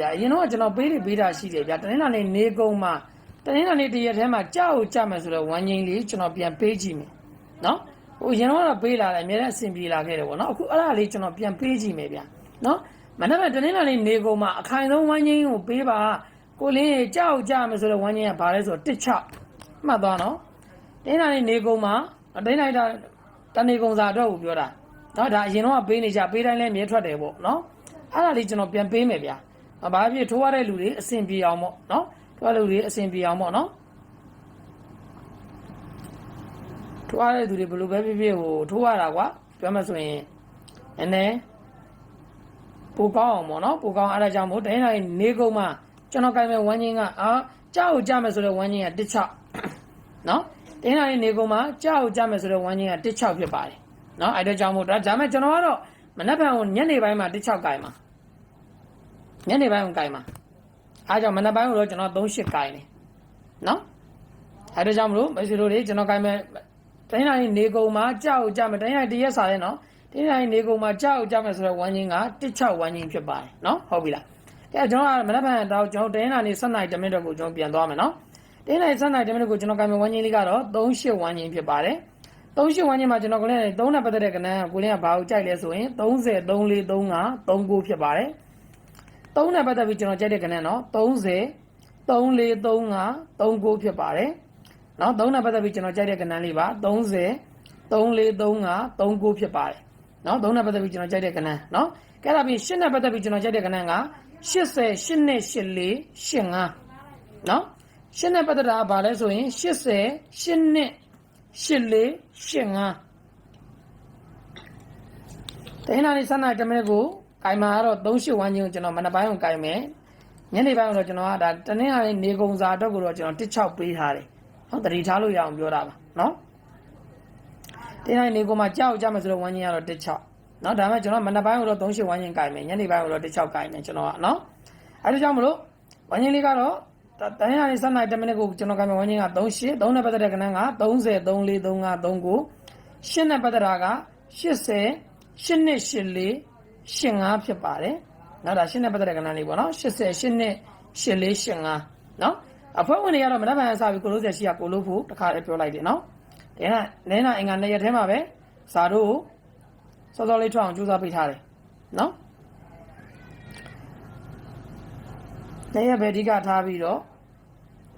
ဗျာအရင်တော့ကျွန်တော်ပေးနေပေးတာရှိတယ်ဗျာတနင်္လာနေ့နေကုန်းမှာတနင်္လာနေ့တရက်ထဲမှာကြောက်ကြမယ်ဆိုတော့ဝမ်းငိမ့်လေးကျွန်တော်ပြန်ပေးကြည့်မယ်နော်ဟိုအရင်တော့ပေးလာတယ်အများနဲ့အဆင်ပြေလာခဲ့တယ်ပေါ့နော်အခုအဲ့ဒါလေးကျွန်တော်ပြန်ပေးကြည့်မယ်ဗျာနော်မနေ့ကတနင်္လာနေ့နေကုန်းမှာအခိုင်ဆုံးဝမ်းငိမ့်ကိုပေးပါကိုလင်းရေကြောက်ကြမယ်ဆိုတော့ဝမ်းငိမ့်ကဘာလဲဆိုတော့တစ်ချမှတ်သွားနော်တနင်္လာနေ့နေကုန်းမှာတနင်္လာနေ့တနေကုန်းစာအတွက်ကိုပြောတာနော်ဒါအရင်တော့ပေးနေကြပေးတိုင်းလဲမြဲထွက်တယ်ပေါ့နော်အဲ့ဒါလေးကျွန်တော်ပြန်ပေးမယ်ဗျာ။ ဘာဖြစ်ထိုးရတဲ့လူတွေအဆင်ပြေအောင်ပေါ့နော်။ထိုးရတဲ့လူတွေအဆင်ပြေအောင်ပေါ့နော်။ထိုးရတဲ့သူတွေဘယ်လိုပဲဖြစ်ဖြစ်ဟိုထိုးရတာကွာပြောမှဆိုရင်နည်းနည်းပိုကောင်းအောင်ပေါ့နော်ပိုကောင်းအဲ့ဒါကြောင့်မို့တိုင်းတိုင်းနေကုန်မှာကျွန်တော်ကြိုင်မဲ့ဝမ်းချင်းကအာကြောက်ကိုကြမယ်ဆိုတော့ဝမ်းချင်းကတစ်ချောက်နော်တိုင်းတိုင်းနေကုန်မှာကြောက်ကိုကြမယ်ဆိုတော့ဝမ်းချင်းကတစ်ချောက်ဖြစ်ပါတယ်နော်အဲ့ဒါကြောင့်မို့ဒါဒါမဲ့ကျွန်တော်ကတော့မနက်ဖြန်ကိုညနေပိုင်းမှာတစ်ချောက်ကြိုင်မှာ ညနေပိုင်းကိုကြိုင်မှာအားကြောင့်မနက်ပိုင်းကိုတော့ကျွန်တော်38ကြိုင်တယ်နော်အဲဒါကြောင့်မလို့မရှိလို့လေကျွန်တော်ကြိုင်မဲ့တိုင်းတိုင်းနေကုန်မှာကြောက်ကြမယ်တိုင်းတိုင်းတရက်စားရဲနော်တိုင်းတိုင်းနေကုန်မှာကြောက်ကြမယ်ဆိုတော့ဝမ်းချင်းက16ဝမ်းချင်းဖြစ်ပါတယ်နော်ဟုတ်ပြီလားအဲကျွန်တော်ကမနက်ဖြန်တော့ကျွန်တော်တိုင်းတိုင်းနေ7နိုင်10မိနစ်တော့ကိုကျွန်တော်ပြန်သွားမယ်နော်တိုင်းတိုင်း7နိုင်10မိနစ်ကိုကျွန်တော်ကြိုင်မဲ့ဝမ်းချင်းလေးကတော့38ဝမ်းချင်းဖြစ်ပါတယ်38ဝမ်းချင်းမှာကျွန်တော်ကလည်း3နဲ့ပတ်သက်တဲ့ကဏ္ဍကိုလည်းဘာကိုကြိုက်လဲဆိုရင်30 34 35 39ဖြစ်ပါတယ် 3နဲ့ပတ်သက်ပြီးကျွန်တော်ကြိုက်တဲ့ကဏ္ဍနော်30 3435 39ဖြစ်ပါတယ်နော်3နဲ့ပတ်သက်ပြီးကျွန်တော်ကြိုက်တဲ့ကဏ္ဍလေးပါ30 3435 39ဖြစ်ပါတယ်နော်3နဲ့ပတ်သက်ပြီးကျွန်တော်ကြိုက်တဲ့ကဏ္ဍနော်ကဲဒါပြီး8နဲ့ပတ်သက်ပြီးကျွန်တော်ကြိုက်တဲ့ကဏ္ဍက80 8နဲ့84 85နော်8နဲ့ပတ်သက်တာကဘာလဲဆိုရင်80 8နဲ့84 85တိုင်းနာလေးစနာတမင်းကို ကင်မာကတော့38ဝန်းကျင်ကိုကျွန်တော်မနက်ပိုင်းကိုကင်မယ်ညနေပိုင်းကတော့ကျွန်တော်ကဒါတနင်္လာနေ့နေကုံစာအတွက်ကိုတော့ကျွန်တော်16ပေးထားတယ်ဟုတ်တတိထားလို့ရအောင်ပြောတာပါနော်တင်းတိုင်းနေကုံမှာကြောက်ကြမယ်ဆိုတော့ဝန်းကျင်ကတော့16နော်ဒါမှကျွန်တော်မနက်ပိုင်းကိုတော့38ဝန်းကျင်ကင်မယ်ညနေပိုင်းကိုတော့16ကင်မယ်ကျွန်တော်ကနော်အဲဒါကြောင့်မလို့ဝန်းကျင်လေးကတော့တနင်္လာနေ့စနာတမင်းကိုကျွန်တော်ကင်မယ်ဝန်းကျင်က38 3နဲ့ပတ်သက်တဲ့ကဏ္ဍက30 34 35 39 8နဲ့ပတ်သက်တာက80 8နဲ့84 85ဖြစ်ပါတယ်။နောက်ဒါ8နဲ့ပတ်သက်တဲ့ကဏ္ဍလေးပေါ့နော်။88နဲ့84 85နော်။အဖွဲ့ဝင်တွေကတော့မနက်ဖြန်စပြီးကိုလို့ဆက်ရှိရကိုလို့ဖို့တခါလည်းပြောလိုက်တယ်နော်။ဒါကနဲနာအင်္ဂါနှစ်ရက်ထဲမှာပဲဇာတို့စောစောလေးထွက်အောင်ကြိုးစားပေးထားတယ်နော်။နေ့ရက်ပဲအဓိကထားပြီးတော့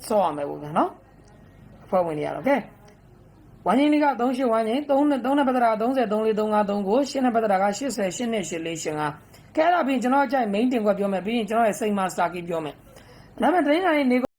စောရမယ်ပေါ့ဗျာနော်။အဖွဲ့ဝင်တွေကတော့ကဲ ဝမ်းချင်းလေးက38ဝမ်းချင်း3နဲ့3နဲ့ပတ်သက်တာ30 34 35 39ကို8နဲ့ပတ်သက်တာက80 8နဲ့84 85ကဲအဲ့ဒါပြီးကျွန်တော်အကြိုက် main တင်ကွက်ပြောမယ်ပြီးရင်ကျွန်တော်ရဲ့စိန် master key ပြောမယ်ဒါပေမဲ့တရင်တိုင်းနေ